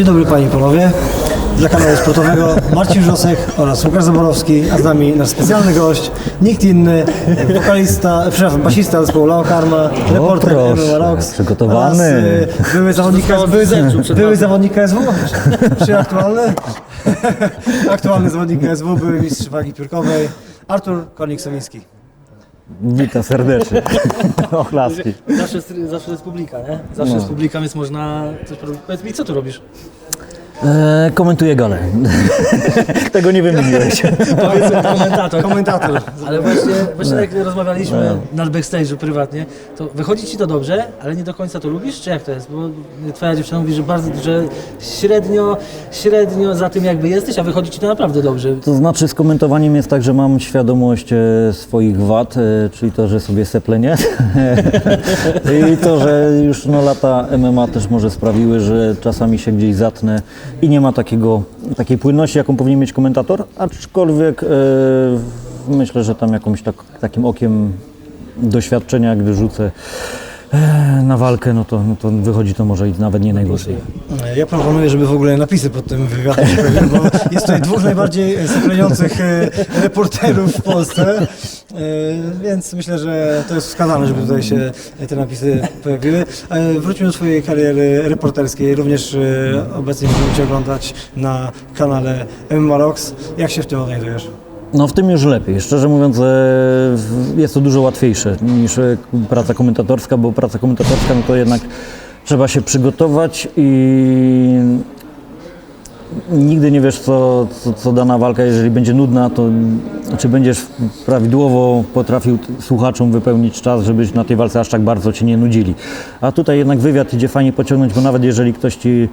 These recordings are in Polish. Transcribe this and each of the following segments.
Dzień dobry Panie i Panowie. Dla kanału sportowego Marcin Wrzosek oraz Łukasz Zaborowski, a z nami nasz specjalny gość, nikt inny, wokalista, przepraszam, basista zespołu Lao Karma, reporter proszę, MMA Rocks przygotowany. oraz y, były zawodnik, były, były zawodnik KSW, czy aktualny? aktualny zawodnik KSW, były mistrz wagi piórkowej, Artur Kornik-Sowiński. Witam serdecznie. Ochlaski. Zawsze jest, zawsze jest publika, nie? Zawsze jest publika, więc można coś robić. Powiedz mi, co tu robisz? E, komentuję galę. Tego nie wymieniłeś. Komentator. Komentator. Ale właśnie, właśnie jak rozmawialiśmy na backstage'u prywatnie, to wychodzi ci to dobrze, ale nie do końca to lubisz, czy jak to jest? Bo twoja dziewczyna mówi, że bardzo, że średnio, średnio za tym jakby jesteś, a wychodzi ci to naprawdę dobrze. To znaczy z komentowaniem jest tak, że mam świadomość e, swoich wad, e, czyli to, że sobie seplenie. I to, że już no, lata MMA też może sprawiły, że czasami się gdzieś zatnę i nie ma takiego, takiej płynności, jaką powinien mieć komentator, aczkolwiek e, myślę, że tam jakimś tak, takim okiem doświadczenia, gdy rzucę na walkę, no to, no to wychodzi to może i nawet nie najgorzej. Ja proponuję, żeby w ogóle napisy pod tym wywiadem się bo jest tutaj dwóch najbardziej sepleniących e, reporterów w Polsce, e, więc myślę, że to jest wskazane, żeby tutaj się te napisy pojawiły. E, Wróćmy do Twojej kariery reporterskiej, również e, obecnie możemy Cię oglądać na kanale MMA Rocks. Jak się w tym odnajdujesz? No w tym już lepiej. Szczerze mówiąc, e, jest to dużo łatwiejsze niż e, praca komentatorska, bo praca komentatorska no to jednak trzeba się przygotować i nigdy nie wiesz, co, co, co dana walka, jeżeli będzie nudna, to czy będziesz prawidłowo potrafił słuchaczom wypełnić czas, żebyś na tej walce aż tak bardzo Cię nie nudzili. A tutaj jednak wywiad idzie fajnie pociągnąć, bo nawet jeżeli ktoś Ci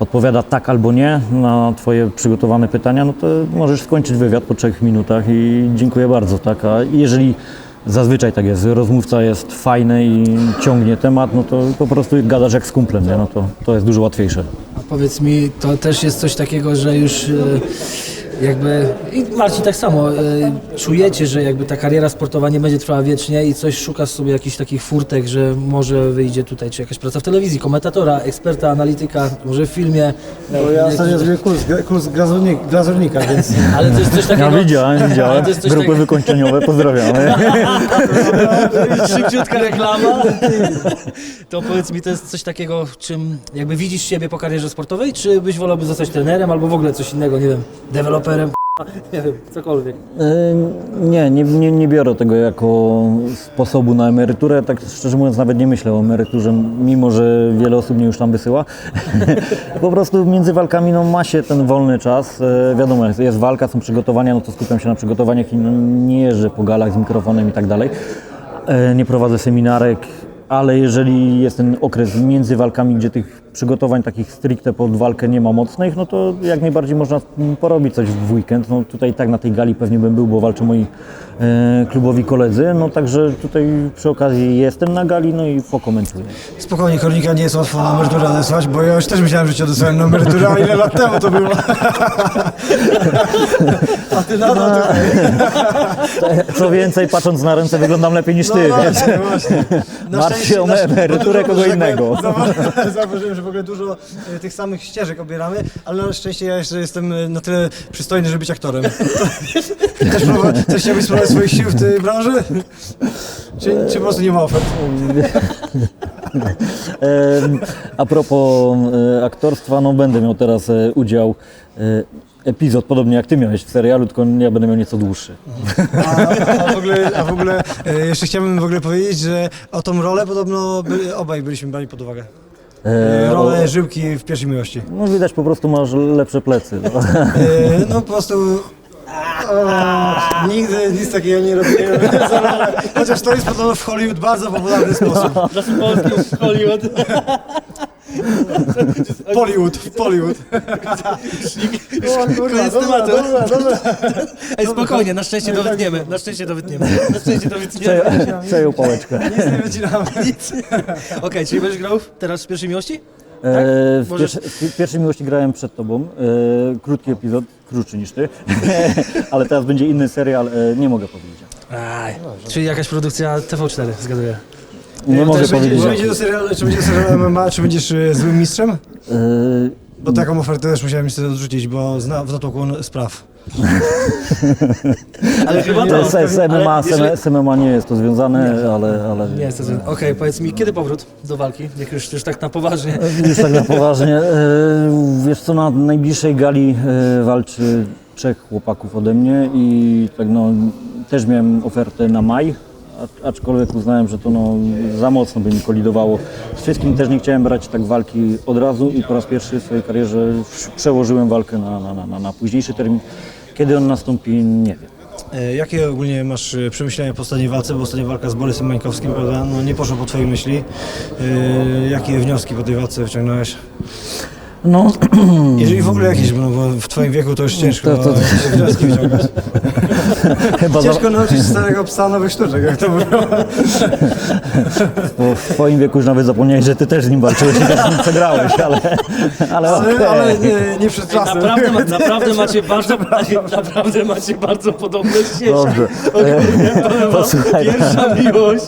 odpowiada tak albo nie na Twoje przygotowane pytania, no to możesz skończyć wywiad po trzech minutach i dziękuję bardzo, tak? A jeżeli zazwyczaj tak jest, rozmówca jest fajny i ciągnie temat, no to po prostu gadasz jak z kumplem, nie? No to, to jest dużo łatwiejsze. A powiedz mi, to też jest coś takiego, że już e, jakby, i Marcin tak samo, e, czujecie, że jakby ta kariera sportowa nie będzie trwała wiecznie i coś szukasz sobie jakichś takich furtek, że może wyjdzie tutaj, czy jakaś praca w telewizji, komentatora, eksperta, analityka, może w filmie. Bo ja ostatnio zrobiłem kurs, kurs glazurnik, glazurnika, więc Ale to jest coś takiego... Ja widziałem, Ale widziałem. to jest coś Grupy takiego- wykończeniowe, pozdrawiamy. Szybciutka reklama. To powiedz mi, to jest coś takiego, w czym jakby widzisz siebie po karierze sportowej, czy byś wolałby zostać trenerem albo w ogóle coś innego, nie wiem, deweloperem, nie wiem, cokolwiek. Nie, nie, nie, nie biorę tego jako sposobu na emeryturę. Tak szczerze mówiąc, nawet nie myślę o emeryturze, mimo że wiele osób mnie już tam wysyła. po prostu między walkami no, ma się ten wolny czas. E, Wiadomo, jest, jest walka, są przygotowania, no to skupiam się na przygotowaniach i no, nie jeżdżę po galach z mikrofonem i tak dalej. E, Nie prowadzę seminarek, ale jeżeli jest ten okres między walkami, gdzie tych przygotowań takich stricte pod walkę nie ma mocnych, no to jak najbardziej można porobić coś w weekend. No tutaj tak na tej gali pewnie bym był, bo walczą moi e, klubowi koledzy, no także tutaj przy okazji jestem na gali, no i pokomentuję. spokojnie, Kornika nie jest łatwo na emeryturę odesłać, bo ja już też myślałem, że Cię odesłałem na emeryturę, a ile lat temu to było? A Ty nadal tutaj. Co więcej, patrząc na ręce wyglądam lepiej niż ty, No więc właśnie. Na Martw się o emeryturę kogo tak innego. że w ogóle dużo e, tych samych ścieżek obieramy, ale na szczęście ja jeszcze jestem e, na tyle przystojny, żeby być aktorem. Też Też chciałbyś spróbować swoich sił w tej branży? Czy, czy po prostu nie ma ofert? Em, A propos e, aktorstwa, no będę miał teraz e, udział e, epizod, podobnie jak ty miałeś w serialu, tylko ja będę miał nieco dłuższy. A, a, w ogóle, a w ogóle e, jeszcze chciałbym w ogóle powiedzieć, że o tą rolę podobno by, obaj byliśmy brani pod uwagę. E, Rolę Żyłki w pierwszej miłości. No widać, po prostu masz lepsze plecy. E, No po prostu. Nigdy nic takiego nie robiłem. Chociaż to jest podobno w Hollywood bardzo popularny sposób. Nasz polski Hollywood. Bollywood, w Bollywood. Koniec tematu. dobra, dobra. Ej, spokojnie, na szczęście to wytniemy, na szczęście to wytniemy. Na szczęście to wytniemy. Przejął, przejął pałeczkę. Nic nie wycinamy. Okej, czyli będziesz grał teraz w pierwszej miłości? E, w, Możesz- pierwsze, w pierwszej miłości grałem przed tobą. E, krótki epizod, krótszy niż ty. Ale teraz będzie inny serial, e, nie mogę powiedzieć. Aj, czyli jakaś produkcja TV4, zgaduję. Nie mogę Czy będzie, powiedzieć. czy będzie serialu, czy będzie do serialu MMA, czy będziesz e, złym mistrzem? E, Bo taką ofertę też musiałem niestety odrzucić, bo zna, w natłoku spraw. Ale chyba to... z, z, MMA, ale jeżeli- z MMA nie jest to związane, ale, ale Nie jest to związane. Okej, powiedz mi, kiedy powrót do walki? Jak już, już tak na poważnie. Już tak na poważnie. E, Wiesz co, na najbliższej gali e, walczy trzech chłopaków ode mnie i tak no, też miałem ofertę na maj, a- aczkolwiek uznałem, że to no, za mocno by mi kolidowało. Z wszystkim też nie chciałem brać tak walki od razu i po raz pierwszy w swojej karierze przełożyłem walkę na, na, na, na późniejszy termin. Kiedy on nastąpi, nie wiem. E, Jakie ogólnie masz e, przemyślenia po ostatniej walce, bo ostatnia walka z Borysem Mańkowskim, prawda, no nie poszło po twojej myśli. E, Jakie wnioski po tej walce wyciągnąłeś? No, Jeżeli w ogóle jakieś, no bo w twoim wieku to już ciężko To- to- to- wnioski wyciągać. chyba za, Ciężko nauczyć starego psa nowych sztuczek, jak to mówią. bo w twoim wieku już nawet zapomniałeś, że ty też z nim walczyłeś i też z nim przegrałeś, ale, ale okej. Ale, ale nie, nie przed czasem. Naprawdę, ma- naprawdę, macie bardzo, naprawdę macie bardzo podobne ścieżki. Dobrze. Posłuchaj. Pierwsza miłość,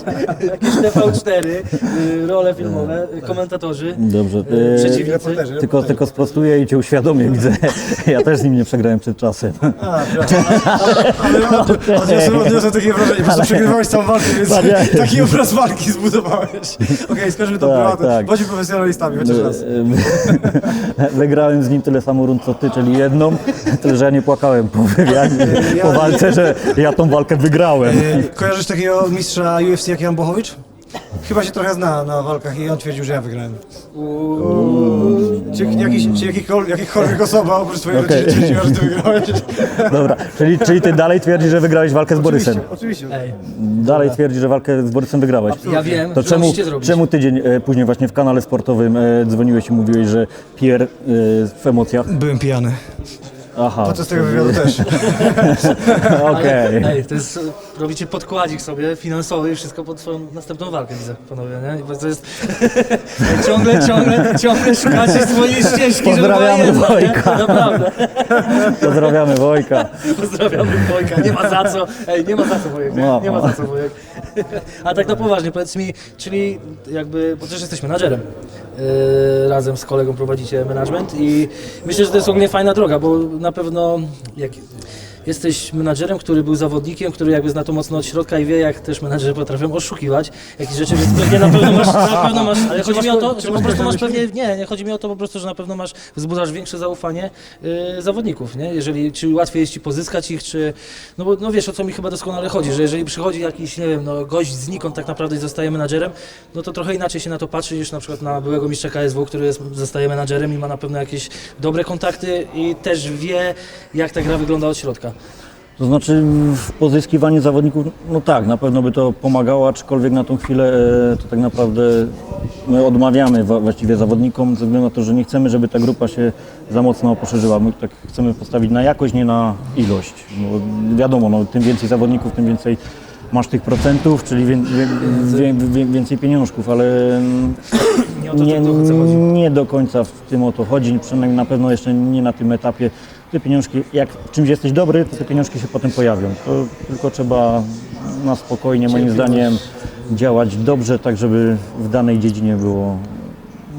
jakieś TV4, y, role filmowe, y, komentatorzy, Dobrze. y, e, przeciwnicy. Reporterzy. Tylko, tylko sprostuję i cię uświadomię, widzę. Ja też z nim nie przegrałem przed czasem. A. Ale od- odniosłem, odniosłem takie wrażenie, po prostu przegrywałeś całą walkę, więc taki obraz walki zbudowałeś. Okej, skończmy to Tak, prywatnie. tak. Bądźmy profesjonalistami chociaż raz. Wygrałem z nim tyle samo rund co ty, czyli jedną, tyle że ja nie płakałem po wywiadzie, po walce, że ja tą walkę wygrałem. Kojarzysz takiego mistrza UFC jak Jan Bochowicz? Chyba się trochę zna na walkach i on twierdził, że ja wygrałem. Czy, jakiś, czy jakikolwiek, jakikolwiek osoba oprócz twojej Okej. rodziny twierdziła, że ty wygrałeś? Dobra, czyli, czyli ty dalej twierdzisz, że wygrałeś walkę z Borysem. Oczywiście. Ej, Dalej twierdzi, że walkę z Borysem wygrałeś. ja wiem, To że czemu, musicie zrobić. czemu tydzień e, później właśnie w kanale sportowym e, dzwoniłeś i mówiłeś, że Pierre e, w emocjach? Byłem pijany. Aha, Podczas tego wywiadu też. okej. Ej, to jest, robicie podkładzik sobie finansowy i wszystko pod swoją następną walkę, widzę, panowie, nie? Bo to jest, ciągle, ciągle, ciągle szukacie swojej ścieżki, Pozdrawiamy żeby była jedna, nie? Wojka. Naprawdę, Pozdrawiamy Wojka. pozdrawiamy Wojka, nie ma za co, ej, nie ma za co Wojek, nie, No. nie ma za co Wojek. A tak na poważnie, powiedz mi, czyli jakby, bo też jesteś menadżerem, razem z kolegą prowadzicie management i myślę, że to jest ogólnie fajna droga, bo na pewno jak jesteś menadżerem, który był zawodnikiem, który jakby zna to mocno od środka i wie, jak też menadżerzy potrafią oszukiwać jakieś rzeczy, więc pewnie na pewno masz, na pewno masz ale chodzi mi o to, że po prostu masz pewnie, nie, nie, chodzi mi o to po prostu, że na pewno masz, wzbudzasz większe zaufanie yy, zawodników, nie, jeżeli, czy łatwiej jest Ci pozyskać ich, czy, no bo, no wiesz, o co mi chyba doskonale chodzi, że jeżeli przychodzi jakiś, nie wiem, no gość znikąd tak naprawdę i zostaje menadżerem, no to trochę inaczej się na to patrzy niż na przykład na byłego mistrza KSW, który jest, zostaje menadżerem i ma na pewno jakieś dobre kontakty i też wie, jak ta gra wygląda od środka. To znaczy w pozyskiwaniu zawodników, no tak, na pewno by to pomagało, aczkolwiek na tą chwilę e, to tak naprawdę my odmawiamy wa- właściwie zawodnikom ze względu na to, że nie chcemy, żeby ta grupa się za mocno poszerzyła. My tak chcemy postawić na jakość, nie na ilość. Bo wiadomo, no, tym więcej zawodników, tym więcej masz tych procentów, czyli wię, więcej pieniążków, ale mm, Nie o to, nie, nie do końca w tym o to chodzi, przynajmniej na pewno jeszcze nie na tym etapie. Te pieniążki, jak w czymś jesteś dobry, to te pieniążki się potem pojawią. To tylko trzeba na spokojnie, moim zdaniem, działać dobrze, tak żeby w danej dziedzinie było,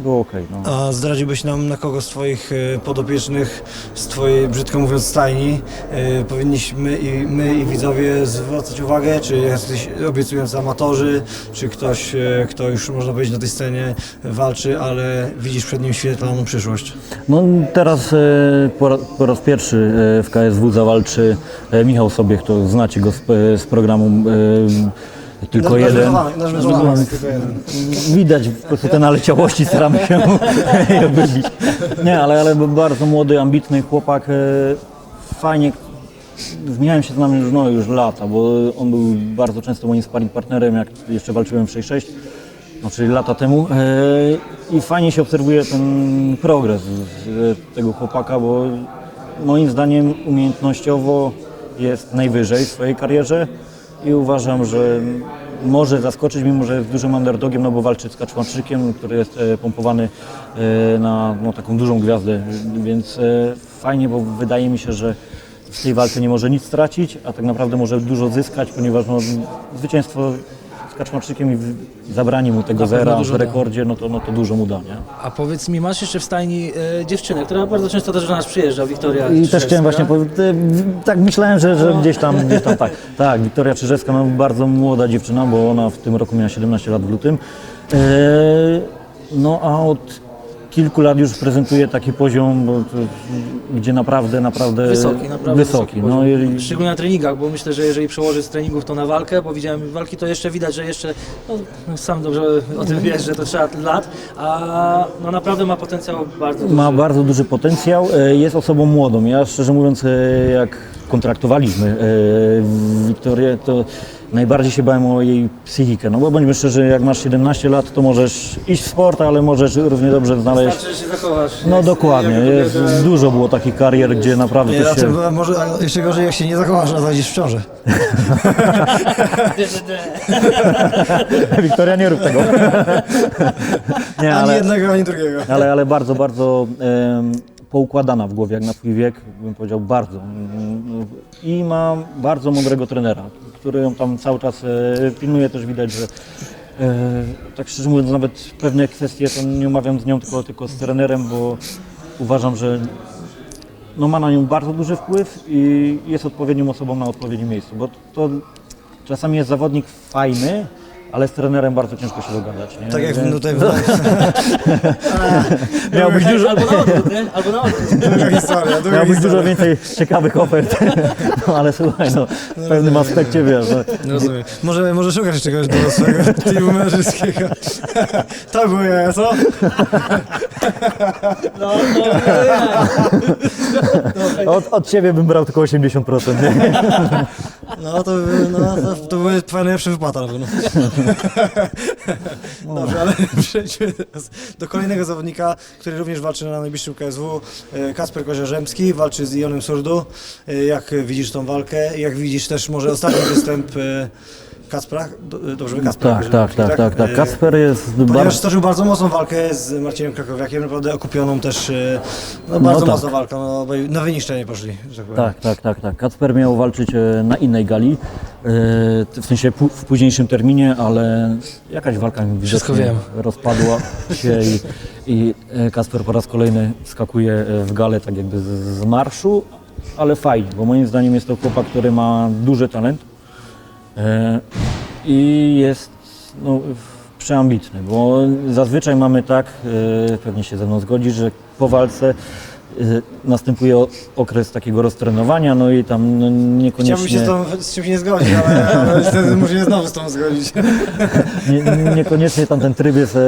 było ok. No. A zdradziłbyś nam, na kogo z Twoich e, podopiecznych, z Twojej, brzydko mówiąc, stajni, e, powinniśmy i my i widzowie zwracać uwagę, czy jesteś obiecujący amatorzy, czy ktoś, e, kto już można powiedzieć na tej scenie walczy, ale widzisz przed nim świetlaną przyszłość. no teraz e, po, ra- po raz pierwszy e, w KSW zawalczy e, Michał Sobiech, to znacie go z, e, z programu e, Tylko Nasz jeden. Nasz tylko jeden. Widać po prostu te naleciałości, staramy się je wybić. Nie, ale, ale był bardzo młody, ambitny chłopak. e, Fajnie. Zmieniałem się z nami już, no, już lata, bo on był bardzo często moim sparring partnerem, jak jeszcze walczyłem w 6-6, no, czyli lata temu. e, I fajnie się obserwuje ten progres z- tego chłopaka, bo moim zdaniem umiejętnościowo jest najwyżej w swojej karierze i uważam, że może zaskoczyć, mimo że jest dużym underdogiem, no bo walczy z Kaczmarczykiem, który jest e, pompowany e, na no, taką dużą gwiazdę, więc e, fajnie, bo wydaje mi się, że w tej walce nie może nic stracić, a tak naprawdę może dużo zyskać, ponieważ no, zwycięstwo z Kaczmarczykiem i w- zabranie mu tego pewno zera dużo w da. rekordzie, no to, no to dużo mu da, nie? A powiedz mi, masz jeszcze w stajni e, dziewczynę, która bardzo często też do nas przyjeżdża, Wiktoria I też chciałem właśnie powiedzieć, tak myślałem, że, że gdzieś tam, gdzieś tam tak. Tak, Wiktoria Czyżewska, no, bardzo młoda dziewczyna, bo ona w tym roku miała 17 lat w lutym. E, no a od kilku lat już prezentuje taki poziom, bo to, gdzie naprawdę, naprawdę Wysoki, naprawdę wysoki. no, poziom. i, Szczególnie na treningach, bo myślę, że jeżeli przełoży z treningów to na walkę, bo widziałem walki, to jeszcze widać, że jeszcze, no, sam dobrze o tym wiesz, że to trzeba lat, a no naprawdę ma potencjał bardzo duży. ma bardzo duży potencjał, e, jest osobą młodą. Ja szczerze mówiąc, e, jak kontraktowaliśmy e, Wiktorię, to najbardziej się bałem o jej psychikę. No bo bądźmy szczerzy, jak masz 17 lat, to możesz iść w sport, ale możesz równie dobrze znaleźć. Wystarczy, że się zachowasz. No dokładnie, jest, dużo było takich karier, gdzie naprawdę Nie, to a się... a może a jeszcze gorzej, jak się nie zakochasz, a zajdziesz w ciążę. Wiktoria, nie rób tego. nie, Ani ale, jednego, ani drugiego. ale, ale bardzo, bardzo em, poukładana w głowie, jak na swój wiek, bym powiedział bardzo. Mm, I ma bardzo mądrego trenera, który ją tam cały czas e, pilnuje, też widać, że e, tak szczerze mówiąc, nawet pewne kwestie to nie omawiam z nią, tylko, tylko z trenerem, bo uważam, że no ma na nią bardzo duży wpływ i jest odpowiednią osobą na odpowiednim miejscu, bo to czasami jest zawodnik fajny, ale z trenerem bardzo ciężko się dogadać. Nie? Tak jak Więc- w tutaj Miał być dużo, Albo na odwrót, nie? Albo na odwrót. Długa historia, długa miał być dużo więcej ciekawych ofert. No ale słuchaj, no, w pewnym aspekcie wiesz, no, Rozumiem. Może, może szukasz czegoś dorosłego teamu mężczyskiego. To było ja, co? No, no, no, od, od ciebie bym brał tylko 80%. Nie? No to, by- no, to, to były twoja najlepsza wypłata na pewno. Dobrze, ale przejdźmy teraz do kolejnego zawodnika, który również walczy na najbliższym KSW. E, Kasper Koziorzemski walczy z Ionem Surdu. E, Jak widzisz tą walkę? Jak widzisz też może ostatni występ e, Kacpra? Do- Dobrze, mówię, Kacpra Tak, tak, tak, tak, tak. E, Kasper jest Ponieważ bardzo... stoczył bardzo mocną walkę z Marcinem Krakowiakiem, naprawdę okupioną też, e, no bardzo tak. mocna walka, no, bo na wyniszczenie poszli, że tak. Tak, tak, tak, tak. Kacper miał walczyć e, na innej gali, e, w sensie w późniejszym terminie, ale jakaś walka mi Wszystko wiem. rozpadła się i, i e, Kasper po raz kolejny skakuje e, w galę tak jakby z, z marszu, ale fajnie, bo moim zdaniem jest to chłopak, który ma duży talent e, i jest no, przeambitny, bo zazwyczaj mamy tak, e, pewnie się ze mną zgodzi, że po walce e, następuje o- okres takiego roztrenowania, no i tam no, niekoniecznie... Chciałbym się z, tą, z czymś nie zgodzić, ale, ale niestety muszę się znowu z tą zgodzić. Nie, niekoniecznie tam ten tryb jest e,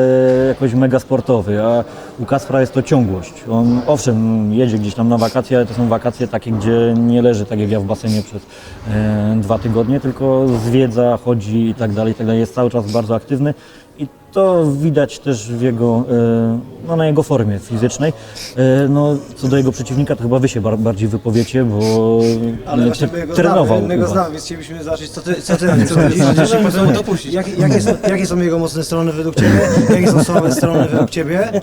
jakoś mega sportowy, a u Kaspra jest to ciągłość. On owszem jedzie gdzieś tam na wakacje, ale to są wakacje takie, gdzie nie leży tak jak ja w basenie przez e, dwa tygodnie, tylko zwiedza, chodzi i tak dalej, i tak dalej. Jest cały czas bardzo aktywny i to widać też w jego, e, no, na jego formie fizycznej. E, no, co do jego przeciwnika, to chyba wy się bar- bardziej wypowiecie, bo Ale e, właśnie my go trenował znamy, my go znamy, więc chcielibyśmy zobaczyć, co ty, co ty na nim sądzisz. Go dopuścić. Jak, jakie, są, jakie są jego mocne strony według Ciebie, jakie są słabe strony według Ciebie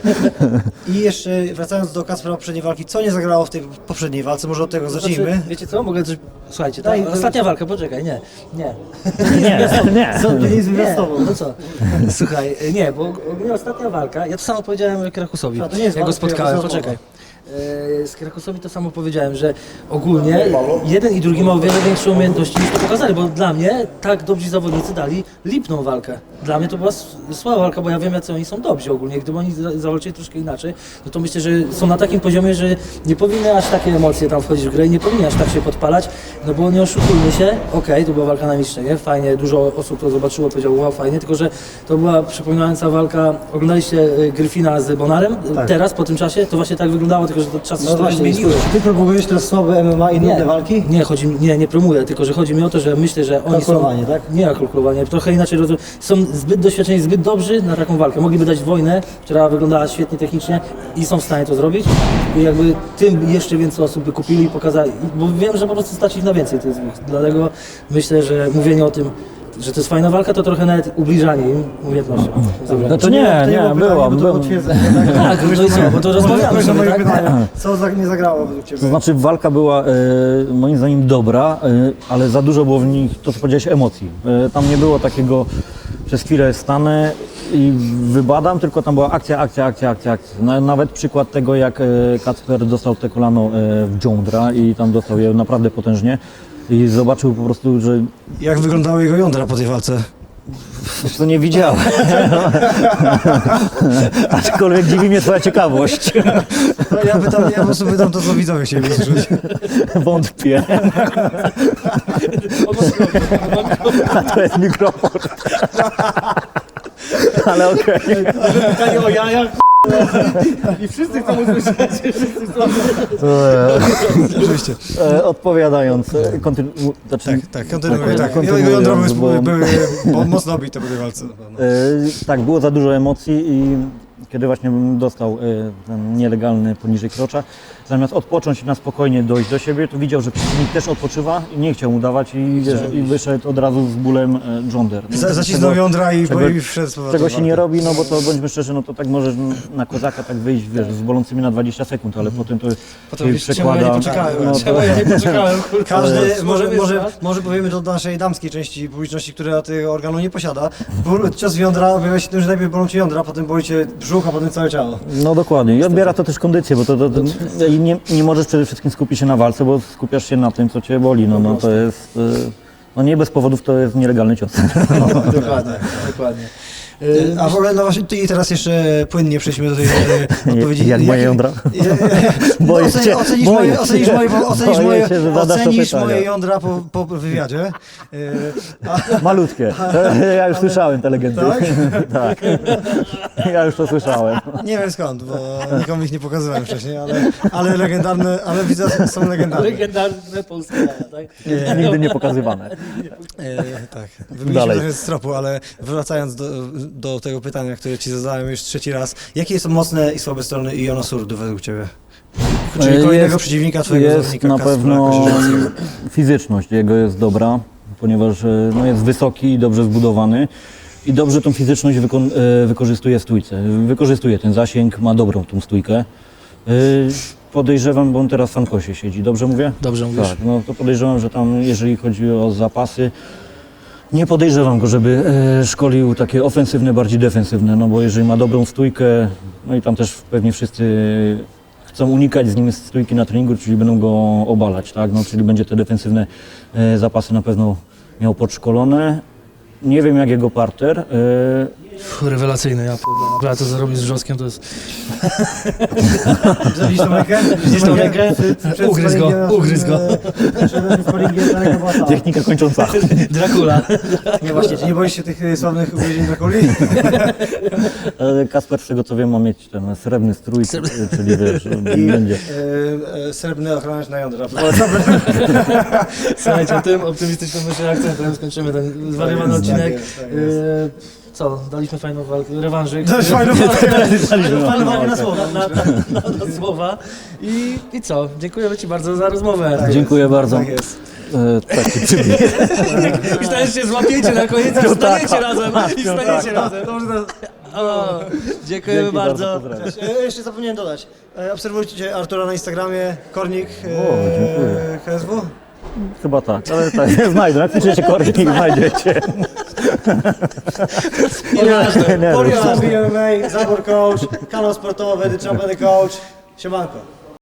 i jeszcze wracając do Kacpra poprzedniej walki, co nie zagrało w tej poprzedniej walce, może od tego zacznijmy. Znaczy, wiecie co, mogę coś... Słuchajcie, ta, Daj- ostatnia walka, poczekaj, nie, nie. Nie, nie. Co, nie Nie, no co? Słuchaj, nie, bo ogólnie ostatnia walka, ja to samo powiedziałem Krakusowi, A, to nie jest jak go spotkałem, to jest poczekaj. E, Z Krakusowi to samo powiedziałem, że ogólnie jeden i drugi ma o wiele większe umiejętności niż to pokazali, bo dla mnie tak dobrzy zawodnicy dali lipną walkę. Dla mnie to była s- słaba walka, bo ja wiem jacy oni są dobrzy ogólnie. Gdyby oni za- zawalczyli troszkę inaczej, no to myślę, że są na takim poziomie, że nie powinny aż takie emocje tam wchodzić w grę i nie powinny aż tak się podpalać, no bo nie oszukujmy się, okej, to była walka na mistrze, nie? Fajnie, dużo osób to zobaczyło, powiedziało wow, fajnie, tylko że to była przypominająca walka, oglądaliście y, Gryfina z Bonarem, Tak. teraz po tym czasie, to właśnie tak wyglądało, tylko że to czas No trochę właśnie, zmieniły. Ty teraz słabe MMA i nudne walki? Nie, chodzi mi, nie, nie promuję, tylko że chodzi mi o to, że myślę, że oni Kalkulowanie, są... tak? Nie kalkulowanie, trochę inaczej rozum... Są zbyt doświadczeni, zbyt dobrzy na taką walkę. Mogliby dać wojnę, która wyglądała świetnie technicznie i są w stanie to zrobić. I jakby tym jeszcze więcej osób by kupili i pokazali. Bo wiem, że po prostu stać ich na więcej tych dwóch. Dlatego myślę, że mówienie o tym że to jest fajna walka, to trochę nawet ubliżanie im umiejętnością. Dobra. Znaczy nie, to nie, było potwierdzenie, tak? Tak, no i co, bo to rozmawiamy sobie, moje tak? Co za, nie zagrało według Ciebie? To znaczy walka była e, moim zdaniem dobra, e, ale za dużo było w nich, to co powiedziałeś, emocji. E, tam nie było takiego przez chwilę stanę i wybadam, tylko tam była akcja, akcja, akcja, akcja, akcja. Na, nawet przykład tego, jak e, Kacper dostał te kolano e, w jądra i tam dostał je naprawdę potężnie i zobaczył po prostu, że Jak wyglądały jego jądra po tej walce? to nie widziałem. Aczkolwiek dziwi mnie twoja ciekawość. No, ja, pytam, ja po prostu pytam to, co widzowie chcieli usłyszeć. Wątpię. A to jest mikrofon. Ale okej. Pytanie o jajach, i wszyscy chcą usłyszeć, wszyscy chcą Oczywiście. E, Odpowiadając, e, kontynu- znaczy, Tak, tak, kontynuuję. Tak. Jego kontynuując, jądra były, bo- były, mocno obite po tej walce. na pewno. E, tak, było za dużo emocji i kiedy właśnie bym dostał e, ten nielegalny poniżej krocza, zamiast odpocząć i na spokojnie dojść do siebie, to widział, że przeciwnik też odpoczywa i nie chciał mu dawać i, wiesz, i wyszedł od razu z bólem e, Za- Zacisnął jądra i, czego- i wszedł z powrotem Czego w się nie robi, no bo to bądźmy szczerzy, no to tak możesz na kozaka tak wyjść, wiesz, z bolącymi na 20 sekund, ale potem to Potem się czemu przekłada. ja nie poczekałem? no, Czemu to, ja nie poczekałem. Każdy, może, może, może powiemy to do naszej damskiej części publiczności, która tego organu nie posiada. Ból, cios w jądra objawia się tym, że najpierw bolą cię jądra, potem boli cię brzuch, a potem całe ciało. no dokładnie. I odbiera to też kondycję, bo to, to, to i nie, nie możesz przede wszystkim skupić się na walce, bo skupiasz się na tym, co cię boli. No, no to jest. e, No nie bez powodów to jest nielegalny cios. Dokładnie, dokładnie. A w ogóle, no właśnie, ty- i teraz jeszcze płynnie przejdźmy do tej e, odpowiedzi. Jak moje jądra? No, Boję oceni- się, ocenisz boję moje, się. ocenisz moje, ocenisz Boję moje, się, że zadasz to ocenisz pytanie. moje jądra po, po wywiadzie. E, A, Malutkie. Ja już słyszałem te legendy. Tak? tak. Ja już to słyszałem. nie wiem skąd, bo nikomu ich nie pokazywałem wcześniej, ale, ale legendarne, ale widzę, są legendarne. Legendarne polskie tak? Nigdy nie pokazywane. E, tak, wybiliśmy trochę z tropu, ale wracając do, do tego pytania, które Ci zadałem już trzeci raz. Jakie są mocne i słabe strony Iona Surdu według Ciebie? Czyli E, kolejnego jest- przeciwnika Twojego Jest na pewno fizyczność jego jest dobra, ponieważ e, no, jest wysoki i dobrze zbudowany. I dobrze tą fizyczność wyko- e, wykorzystuje w stójce. Wykorzystuje ten zasięg, ma dobrą tą stójkę. E, Podejrzewam, bo on teraz w Sankosie siedzi, dobrze mówię? Dobrze mówisz. Tak, no to podejrzewam, że tam jeżeli chodzi o zapasy, nie podejrzewam go, żeby e, szkolił takie ofensywne, bardziej defensywne, no bo jeżeli ma dobrą stójkę, no i tam też pewnie wszyscy chcą unikać z nim stójki na treningu, czyli będą go obalać, tak, no czyli będzie te defensywne e, zapasy na pewno miał podszkolone. Nie wiem jak jego parter, e, Rewelacyjny, ja pierdolę. Ja to zrobił z wrzoskiem, to jest... Zabić tą rękę? Widzisz tą rękę? Ugryz go, ugryz go. technika kończąca. Dracula. Nie właśnie, czy nie boisz się tych e, sławnych ugryzień Drakuli? Kasper z tego co wiem ma mieć ten srebrny strój, e, czyli wiesz, będzie. e, srebrny ochroniarz na jądra. Słuchajcie, tym optymistycznym myślę akcentem skończymy ten zwariowany Tak odcinek. tak jest, tak jest. Co, daliśmy fajną walkę, rewanżyk. Dałeś fajną walkę. Fajną fajną walkę na słowa, na, na, na, na słowa. I, I co, dziękujemy Ci bardzo za rozmowę. Tak Dziękuję jest, bardzo. Tak jest. E, taki. Myślałem, że się złapiecie na koniec i wstaniecie razem. I tak. wstaniecie razem. O, dziękujemy Dzięki bardzo. pozdrawiam. E, Jeszcze zapomniałem dodać. E, Obserwujcie Artura na Instagramie, Kornik e, O, dziękuję. KSW. Chyba tak, ale tak, znajdę. Jak piszecie kornik, znajdziecie. Nieważne. Nie, Orion, MMA, Zabor Coach, kanał sportowy, The Champion Coach. Siemanko.